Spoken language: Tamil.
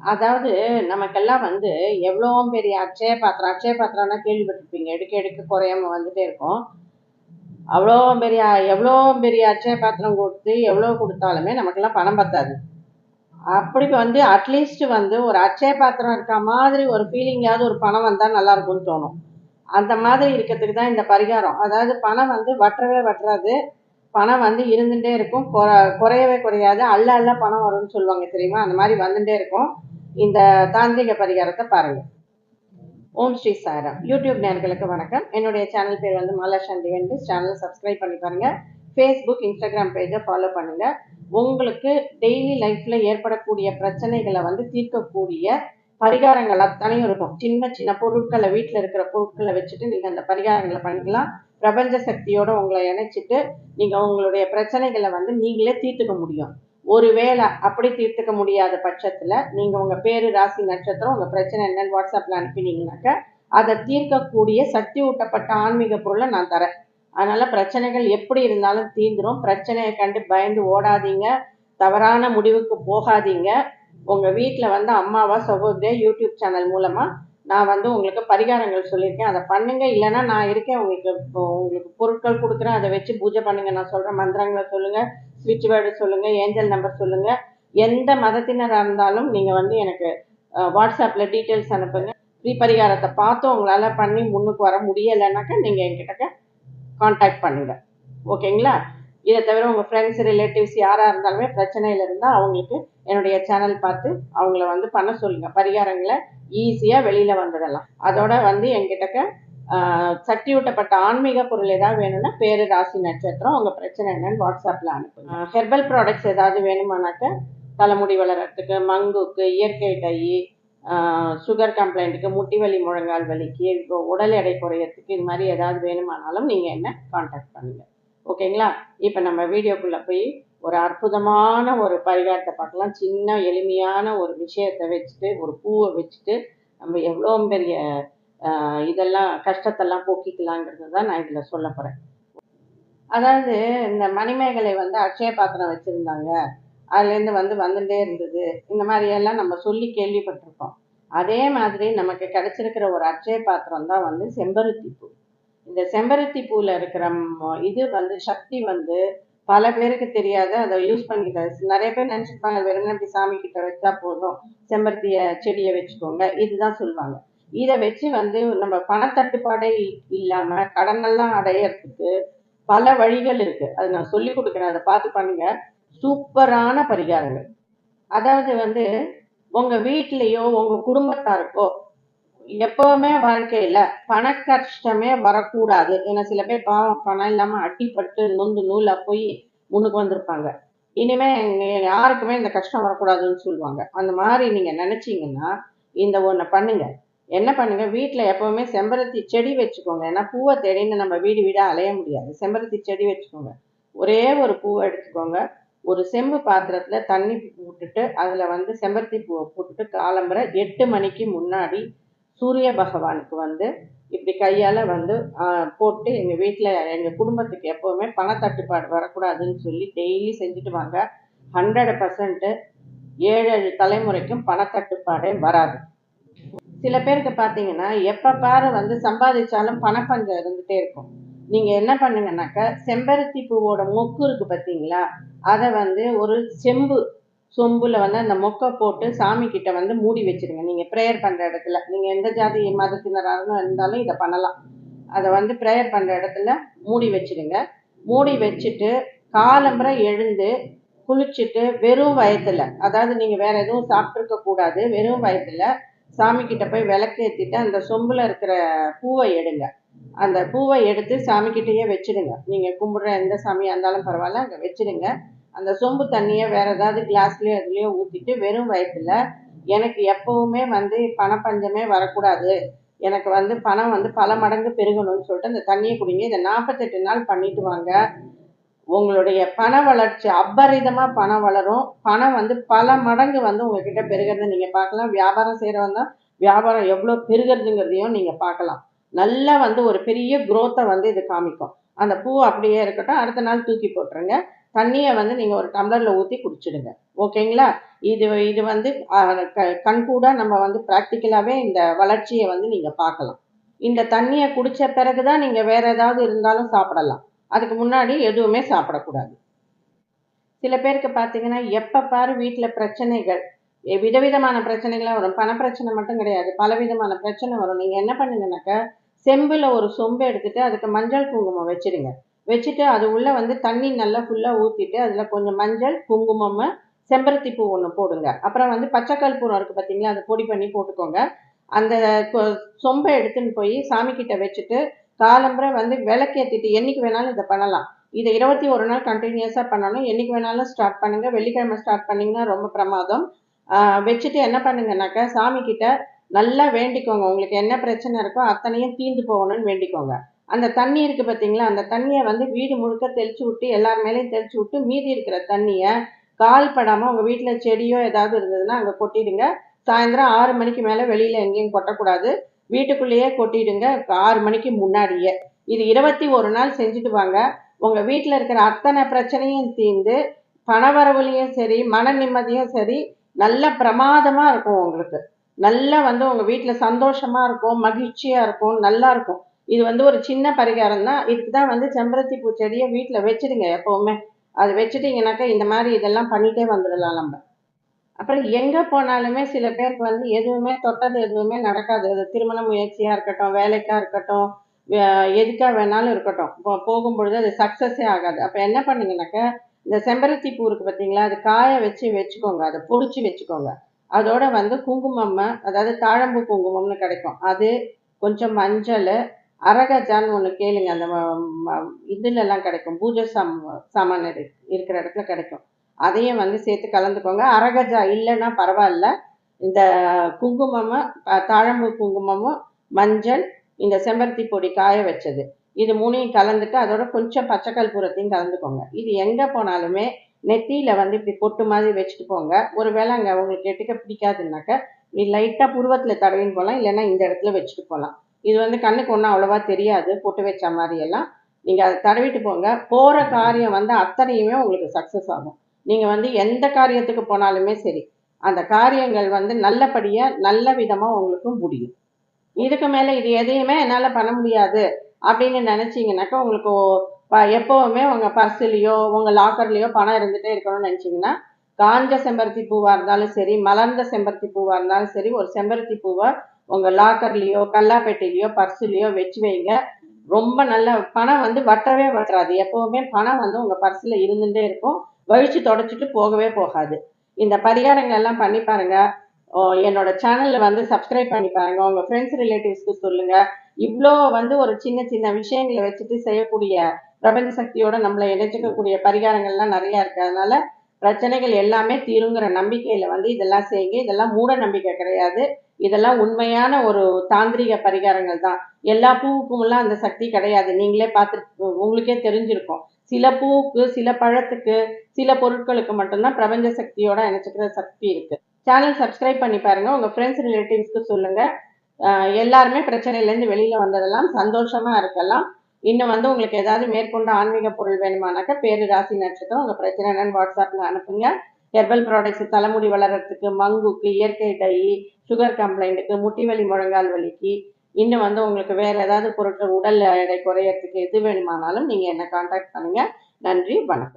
அதாவது நமக்கெல்லாம் வந்து எவ்வளோ பெரிய அக்ஷய பாத்திரம் அக்ஷய பாத்திரம்னா கேள்விப்பட்டிருப்பீங்க. எடுக்க எடுக்க குறையாம வந்துட்டே இருக்கும். அவ்வளோ பெரிய எவ்வளோ பெரிய அக்ஷய பாத்திரம் கொடுத்து எவ்வளோ கொடுத்தாலுமே நமக்கெல்லாம் பணம் பத்தாது. அப்படி வந்து அட்லீஸ்ட் வந்து ஒரு அட்சய பாத்திரம் இருக்க மாதிரி ஒரு ஃபீலிங்காவது ஒரு பணம் வந்தால் நல்லா இருக்கும்னு தோணும். அந்த மாதிரி இருக்கிறதுக்கு தான் இந்த பரிகாரம். அதாவது பணம் வந்து வற்றவே வற்றாது. பணம் வந்து இருந்துகிட்டே இருக்கும். குறையவே குறையாது. அல்ல அல்ல பணம் வரும்னு சொல்லுவாங்க தெரியுமா? அந்த மாதிரி வந்துட்டே இருக்கும். இந்த தாந்திரிக பரிகாரத்தை பாருங்க. ஓம் ஸ்ரீ சாரம் யூடியூப் நேர்களுக்கு வணக்கம். என்னுடைய சேனல் பேர் வந்து மாலா சாந்தி வெண்டு. சேனலை சப்ஸ்கிரைப் பண்ணி பாருங்க. ஃபேஸ்புக் இன்ஸ்டாகிராம் பேஜை ஃபாலோ பண்ணுங்க. உங்களுக்கு டெய்லி லைஃப்ல ஏற்படக்கூடிய பிரச்சனைகளை வந்து தீர்க்கக்கூடிய பரிகாரங்கள் அத்தனையும் இருக்கும். சின்ன சின்ன பொருட்களை வீட்டில் இருக்கிற பொருட்களை வச்சுட்டு நீங்கள் அந்த பரிகாரங்களை பண்ணிக்கலாம். பிரபஞ்ச சக்தியோடு உங்களை இணைச்சிட்டு நீங்கள் உங்களுடைய பிரச்சனைகளை வந்து நீங்களே தீர்த்துக்க முடியும். ஒருவேளை அப்படி தீர்த்துக்க முடியாத பட்சத்தில் நீங்கள் உங்கள் பேர் ராசி நட்சத்திரம் உங்கள் பிரச்சனை என்னன்னு வாட்ஸ்அப்பில் அனுப்பினீங்கனாக்க அதை தீர்க்கக்கூடிய சக்தி ஊட்டப்பட்ட ஆன்மீக பொருளை நான் தரேன். அதனால் பிரச்சனைகள் எப்படி இருந்தாலும் தீர்ந்துடும் பிரச்சனையை கண்டு பயந்து ஓடாதீங்க. தவறான முடிவுக்கு போகாதீங்க. உங்கள் வீட்டில் வந்து அம்மாவா சகோதரியா யூடியூப் சேனல் மூலமாக நான் வந்து உங்களுக்கு பரிகாரங்கள் சொல்லியிருக்கேன். அதை பண்ணுங்கள் இல்லைன்னா நான் இருக்கேன். உங்களுக்கு உங்களுக்கு பொருட்கள் கொடுக்குறேன். அதை வச்சு பூஜை பண்ணுங்கள் நான் சொல்கிற மந்திரங்களை சொல்லுங்கள் ஸ்விட்ச் வேர்டு சொல்லுங்கள் ஏஞ்சல் நம்பர் சொல்லுங்கள் எந்த மதத்தினராக இருந்தாலும் நீங்கள் வந்து எனக்கு வாட்ஸ்அப்பில் டீட்டெயில்ஸ் அனுப்புங்க. ஃப்ரீ பரிகாரத்தை பார்த்து உங்களால் பண்ணி முன்னுக்கு வர முடியலைனாக்கா நீங்கள் என்கிட்ட காண்டாக்ட் பண்ணுங்கள் ஓகேங்களா இதை தவிர உங்கள் ஃப்ரெண்ட்ஸ் ரிலேட்டிவ்ஸ் யாராக இருந்தாலுமே பிரச்சனையில் இருந்தால் அவங்களுக்கு என்னுடைய சேனல் பார்த்து அவங்கள வந்து பண்ண சொல்லுங்கள் பரிகாரங்களை ஈஸியாக வெளியில் வந்துடலாம். அதோட வந்து என்கிட்டக்க ஆஹ், சக்தி ஊட்டப்பட்ட ஆன்மீக பொருள் ஏதாவது வேணும்னா பேரு ராசி நட்சத்திரம் உங்கள் பிரச்சனை என்னன்னு வாட்ஸ்அப்பில் அனுப்புங்க. ஹெர்பல் ப்ராடக்ட்ஸ் ஏதாவது வேணுமானாக்க தலைமுடி வளர்கிறதுக்கு மங்குக்கு இயற்கை டை சுகர் கம்ப்ளைண்ட்டுக்கு முட்டி வலி முழங்கால் வலிக்கு உடல் எடை குறையறதுக்கு இது மாதிரி ஏதாவது வேணுமானாலும் நீங்கள் என்ன காண்டாக்ட் பண்ணுங்கள் ஓகேங்களா? இப்போ நம்ம வீடியோக்குள்ளே போய் ஒரு அற்புதமான ஒரு பரிகாரத்தை பார்க்கலாம். சின்ன எளிமையான ஒரு விஷயத்தை வச்சுட்டு ஒரு பூவை வச்சுட்டு நம்ம எவ்வளோ பெரிய இதெல்லாம் கஷ்டத்தெல்லாம் போக்கிக்கலாங்கிறது தான் நான் இதில் சொல்ல போகிறேன் அதாவது இந்த மணிமேகலை வந்து அக்ஷய பாத்திரம் வச்சுருந்தாங்க. அதுலேருந்து வந்து வந்துட்டே இருந்தது. இந்த மாதிரியெல்லாம் நம்ம சொல்லி கேள்விப்பட்டிருக்கோம். அதே மாதிரி நமக்கு கிடைச்சிருக்கிற ஒரு அக்ஷய பாத்திரம் தான் வந்து செம்பருத்தி பூ இந்த செம்பருத்தி பூவில் இருக்கிற இது வந்து சக்தி வந்து பல பேருக்கு தெரியாது. அதை யூஸ் பண்ணிக்கிறது நிறைய பேர் நினச்சிருப்பாங்க வெறும் சாமி கிட்ட வச்சா போதும்? செம்பருத்திய செடியை வச்சுக்கோங்க. இதுதான் சொல்லுவாங்க. இதை வச்சு வந்து நம்ம பணத்தட்டுப்பாடே இல்லாமல் கடனெல்லாம் அடையறதுக்கு பல வழிகள் இருக்கு. அது நான் சொல்லி கொடுக்குறேன். அதை பார்த்து பண்ணுங்க. சூப்பரான பரிகாரங்கள். அதாவது வந்து உங்க வீட்லேயோ உங்க குடும்பத்தாருக்கோ எப்பவுமே வாழ்க்கையில பண கஷ்டமே வரக்கூடாது. ஏன்னா சில பேர் பாவம் பணம் இல்லாம அட்டிப்பட்டு நொந்து நூலாக போய் முன்னுக்கு வந்திருப்பாங்க. இனிமே யாருக்குமே இந்த கஷ்டம் வரக்கூடாதுன்னு சொல்லுவாங்க. அந்த மாதிரி நீங்க நினைச்சீங்கன்னா இந்த ஒன்றை பண்ணுங்க. என்ன பண்ணுங்க? வீட்டில் எப்பவுமே செம்பருத்தி செடி வச்சுக்கோங்க. ஏன்னா பூவை தேடின்னு நம்ம வீடு வீடா அலைய முடியாது. செம்பருத்தி செடி வச்சுக்கோங்க. ஒரே ஒரு பூவை எடுத்துக்கோங்க. ஒரு செம்பு பாத்திரத்துல தண்ணி விட்டுட்டு அதுல வந்து செம்பருத்தி பூவை போட்டுட்டு காலம்பரை எட்டு மணிக்கு முன்னாடி சூரிய பகவானுக்கு வந்து இப்படி கையால் வந்து போட்டு எங்கள் வீட்டில் எங்கள் குடும்பத்துக்கு எப்போவுமே பணத்தட்டுப்பாடு வரக்கூடாதுன்னு சொல்லி டெய்லி செஞ்சுட்டு வாங்க. ஹண்ட்ரட் பர்சன்ட்டு ஏழு ஏழு தலைமுறைக்கும் பணத்தட்டுப்பாடே வராது. சில பேருக்கு பார்த்தீங்கன்னா எப்போ பாரு வந்து சம்பாதிச்சாலும் பணப்பஞ்சம் இருந்துகிட்டே இருக்கும். நீங்கள் என்ன பண்ணுங்கனாக்கா செம்பருத்தி பூவோட மொக்கு இருக்குது பார்த்தீங்களா அதை வந்து ஒரு செம்பு சொம்புல வந்து அந்த மொக்கை போட்டு சாமி கிட்ட வந்து மூடி வச்சிருங்க. நீங்க ப்ரேயர் பண்ற இடத்துல. நீங்க எந்த ஜாதி மதத்தினராக இருந்தாலும் இதை பண்ணலாம். அதை வந்து ப்ரேயர் பண்ற இடத்துல மூடி வச்சிடுங்க மூடி வச்சுட்டு காலம்பரை எழுந்து குளிச்சுட்டு வெறும் வயத்துல அதாவது நீங்க வேற எதுவும் சாப்பிட்ருக்க கூடாது வெறும் வயத்துல சாமி கிட்ட போய் விளக்கேற்றிட்டு அந்த சொம்புல இருக்கிற பூவை எடுங்க. அந்த பூவை எடுத்து சாமி கிட்டயே வச்சிடுங்க நீங்க கும்பிடுற எந்த சாமியாக இருந்தாலும் பரவாயில்ல அங்கே வச்சிடுங்க அந்த சொம்பு தண்ணியை வேற ஏதாவது கிளாஸ்லயோ இதுலயோ ஊத்திட்டு வெறும் வயிற்றுல எனக்கு எப்பவுமே வந்து பணப்பஞ்சமே வரக்கூடாது. எனக்கு வந்து பணம் வந்து பல மடங்கு பெருகணும்னு சொல்லிட்டு அந்த தண்ணியை குடிங்க. இதை நாற்பத்தெட்டு நாள் பண்ணிட்டு வாங்க. உங்களுடைய பண வளர்ச்சி அபரிதமாக பணம் வளரும். பணம் வந்து பல மடங்கு வந்து உங்ககிட்ட பெருகிறத நீங்கள் பார்க்கலாம். வியாபாரம் செய்கிறவங்க தான் வியாபாரம் எவ்வளோ பெருகிறதுங்கிறதையும் நீங்கள் பார்க்கலாம். நல்லா வந்து ஒரு பெரிய குரோத்தை வந்து இது காமிக்கும். அந்த பூ அப்படியே இருக்கட்டும் அடுத்த நாள் தூக்கி போட்டுருங்க. தண்ணியை வந்து நீங்கள் ஒரு டம்ளரில் ஊற்றி குடிச்சிடுங்க. ஓகேங்களா? இது இது வந்து கண்கூட நம்ம வந்து ப்ராக்டிக்கலாகவே இந்த வளர்ச்சியை வந்து நீங்கள் பார்க்கலாம். இந்த தண்ணியை குடித்த பிறகு தான் நீங்கள் வேறு ஏதாவது இருந்தாலும் சாப்பிடலாம். அதுக்கு முன்னாடி எதுவுமே சாப்பிடக்கூடாது. சில பேருக்கு பார்த்தீங்கன்னா எப்போ பாரு வீட்டில் பிரச்சனைகள் விதவிதமான பிரச்சனைகளாக வரும். பண பிரச்சனை மட்டும் கிடையாது. பலவிதமான பிரச்சனை வரும். நீங்கள் என்ன பண்ணுங்கனாக்கா செம்பில் ஒரு சொம்பு எடுத்துகிட்டு அதுக்கு மஞ்சள் குங்குமம் வச்சுருங்க. வச்சுட்டு அது உள்ளே வந்து தண்ணி நல்லா ஃபுல்லாக ஊற்றிட்டு அதில் கொஞ்சம் மஞ்சள் குங்குமம் செம்பருத்தி பூ ஒன்று போடுங்க. அப்புறம் வந்து பச்சை பூரம் இருக்குது பார்த்தீங்களா அதை பொடி பண்ணி போட்டுக்கோங்க. அந்த கொ- சொம்பை எடுத்துன்னு போய் சாமி கிட்ட வச்சுட்டு காலம்புரை வந்து விளக்கேற்றிட்டு என்றைக்கு வேணாலும் இதை பண்ணலாம். இதை இருபத்தி ஒரு நாள் கண்டினியூஸாக பண்ணணும். என்னைக்கு வேணாலும் ஸ்டார்ட் பண்ணுங்கள் வெள்ளிக்கிழமை ஸ்டார்ட் பண்ணிங்கன்னா ரொம்ப பிரமாதம். வச்சுட்டு என்ன பண்ணுங்கனாக்கா சாமி கிட்ட நல்லா வேண்டிக்கோங்க. உங்களுக்கு என்ன பிரச்சனை இருக்கோ அத்தனையும் தீர்ந்து போகணும்னு வேண்டிக்கோங்க. அந்த தண்ணி இருக்கு பார்த்தீங்களா அந்த தண்ணியை வந்து வீடு முழுக்க தெளிச்சு விட்டு எல்லார் மேலேயும் தெளிச்சு விட்டு மீதி இருக்கிற தண்ணியை கால் படாமல் உங்கள் வீட்டில் செடியோ ஏதாவது இருந்ததுன்னா அங்கே கொட்டிடுங்க. சாயந்தரம் ஆறு மணிக்கு மேலே வெளியில் எங்கேயும் கொட்டக்கூடாது. வீட்டுக்குள்ளேயே கொட்டிடுங்க. ஆறு மணிக்கு முன்னாடியே. இது இருபத்தி ஒரு நாள் செஞ்சுட்டு வாங்க. உங்கள் வீட்டில் இருக்கிற அத்தனை பிரச்சனையும் தீர்ந்து பணவரவுலையும் சரி மன நிம்மதியும் சரி நல்ல பிரமாதமாக இருக்கும் உங்களுக்கு. நல்லா வந்து உங்கள் வீட்டில் சந்தோஷமாக இருக்கும் மகிழ்ச்சியாக இருக்கும் நல்லா இருக்கும். இது வந்து ஒரு சின்ன பரிகாரம் தான் இதுக்கு தான் வந்து செம்பருத்தி பூ செடியை வீட்டில் வச்சுடுங்க எப்போவுமே. அது வச்சுட்டிங்கனாக்கா இந்த மாதிரி இதெல்லாம் பண்ணிகிட்டே வந்துடலாம் நம்ம. அப்புறம் எங்கே போனாலுமே சில பேருக்கு வந்து எதுவுமே தொட்டது எதுவுமே நடக்காது. அது திருமண முயற்சியாக இருக்கட்டும் வேலைக்காக இருக்கட்டும் எதுக்காக வேணாலும் இருக்கட்டும். இப்போ போகும்பொழுது அது சக்ஸஸே ஆகாது. அப்போ என்ன பண்ணுங்கனாக்கா இந்த செம்பருத்தி பூ இருக்குது பார்த்தீங்களா அது காய வச்சு வச்சுக்கோங்க. அதை பிடிச்சி வச்சுக்கோங்க. அதோட வந்து குங்குமம் அதாவது தாழம்பூ குங்குமம்னு கிடைக்கும். அது கொஞ்சம் மஞ்சள் அரகஜான்னு ஒன்று கேளுங்க. அந்த இதுலலாம் கிடைக்கும். பூஜை சாம் சாமான் இருக்கிற இடத்துல கிடைக்கும். அதையும் வந்து சேர்த்து கலந்துக்கோங்க. அரகஜா இல்லைன்னா பரவாயில்ல. இந்த குங்குமமும் தாழம்பு குங்குமமும் மஞ்சள் இந்த செம்பருத்தி பொடி காய வச்சது. இது மூணையும் கலந்துட்டு அதோட கொஞ்சம் பச்சை கற்பூரத்தையும் கலந்துக்கோங்க. இது எங்கே போனாலுமே நெத்தியில் வந்து இப்படி பொட்டு மாதிரி வச்சுட்டு போங்க. ஒருவேளை அங்கே உங்களுக்கு எட்டுக்க பிடிக்காதுன்னாக்க நீ லைட்டாக புருவத்தில் தடவின்னு போகலாம் இல்லைன்னா இந்த இடத்துல வச்சுட்டு போகலாம் இது வந்து கண்ணுக்கு ஒன்றும் அவ்வளோவா தெரியாது பொட்டு வச்ச மாதிரியெல்லாம். நீங்கள் அதை தடவிட்டு போங்க. போகிற காரியம் வந்து அத்தனையுமே உங்களுக்கு சக்ஸஸ் ஆகும். நீங்கள் வந்து எந்த காரியத்துக்கு போனாலுமே சரி அந்த காரியங்கள் வந்து நல்லபடியாக நல்ல விதமாக உங்களுக்கு முடியும். இதுக்கு மேலே இது எதையுமே என்னால் பண்ண முடியாது அப்படின்னு நினச்சிங்கனாக்கா உங்களுக்கு எப்போவுமே உங்கள் பர்ஸ்லேயோ உங்கள் லாக்கர்லேயோ பணம் இருந்துகிட்டே இருக்கணும்னு நினச்சிங்கன்னா காஞ்ச செம்பருத்தி பூவாக இருந்தாலும் சரி மலர்ந்த செம்பருத்தி பூவாக இருந்தாலும் சரி ஒரு செம்பருத்தி பூவை உங்கள் லாக்கர்லேயோ கல்லாப்பேட்டையிலையோ பர்ஸ்லேயோ வச்சு வைங்க. ரொம்ப நல்ல பணம் வந்து வட்டவே வட்டுறாது எப்போவுமே பணம் வந்து உங்கள் பர்ஸில் இருந்துகிட்டே இருக்கும். வழிச்சு தொடச்சிட்டு போகவே போகாது. இந்த பரிகாரங்கள் எல்லாம் பண்ணி பாருங்க. என்னோட சேனலில் வந்து சப்ஸ்கிரைப் பண்ணி பாருங்க. உங்கள் ஃப்ரெண்ட்ஸ் ரிலேட்டிவ்ஸ்க்கு சொல்லுங்க. இவ்வளோ வந்து ஒரு சின்ன சின்ன விஷயங்களை வச்சுட்டு செய்யக்கூடிய பிரபஞ்ச சக்தியோட நம்மளை இணைச்சிக்கக்கூடிய பரிகாரங்கள்லாம் நிறையா இருக்கு. அதனால பிரச்சனைகள் எல்லாமே தீருங்கிற நம்பிக்கையில வந்து இதெல்லாம் செய்யுங்க. இதெல்லாம் மூட நம்பிக்கை கிடையாது. இதெல்லாம் உண்மையான ஒரு தாந்திரிக பரிகாரங்கள் தான். எல்லா பூவுக்குமெல்லாம் அந்த சக்தி கிடையாது. நீங்களே பார்த்து உங்களுக்கே தெரிஞ்சிருக்கும். சில பூவுக்கு சில பழத்துக்கு சில பொருட்களுக்கு மட்டும்தான் பிரபஞ்ச சக்தியோட நினைச்சுக்கிற சக்தி இருக்கு. சேனல் சப்ஸ்கிரைப் பண்ணி பாருங்க. உங்க ஃப்ரெண்ட்ஸ் ரிலேட்டிவ்ஸ்க்கு சொல்லுங்க. எல்லாருமே பிரச்சனையிலேருந்து வெளியில வந்ததெல்லாம் சந்தோஷமா இருக்கலாம். இன்னும் வந்து உங்களுக்கு ஏதாவது மேற்கொண்ட ஆன்மீக பொருள் வேணுமானாக்கா பேரு ராசி நட்சத்திரம் உங்க பிரச்சனை என்னன்னு வாட்ஸ்அப்ல அனுப்புங்க. ஹெர்பல் ப்ராடக்ட்ஸ் தலைமுடி வளர்கிறதுக்கு மங்குக்கு இயற்கை டை சுகர் கம்ப்ளைண்ட்டுக்கு முட்டி வலி முழங்கால் வலிக்கு இன்னும் வந்து உங்களுக்கு வேறு ஏதாவது பொருட்கள் உடல் எடை குறையறதுக்கு எது வேணுமானாலும் நீங்கள் என்னை காண்டாக்ட் பண்ணுங்கள் நன்றி வணக்கம்.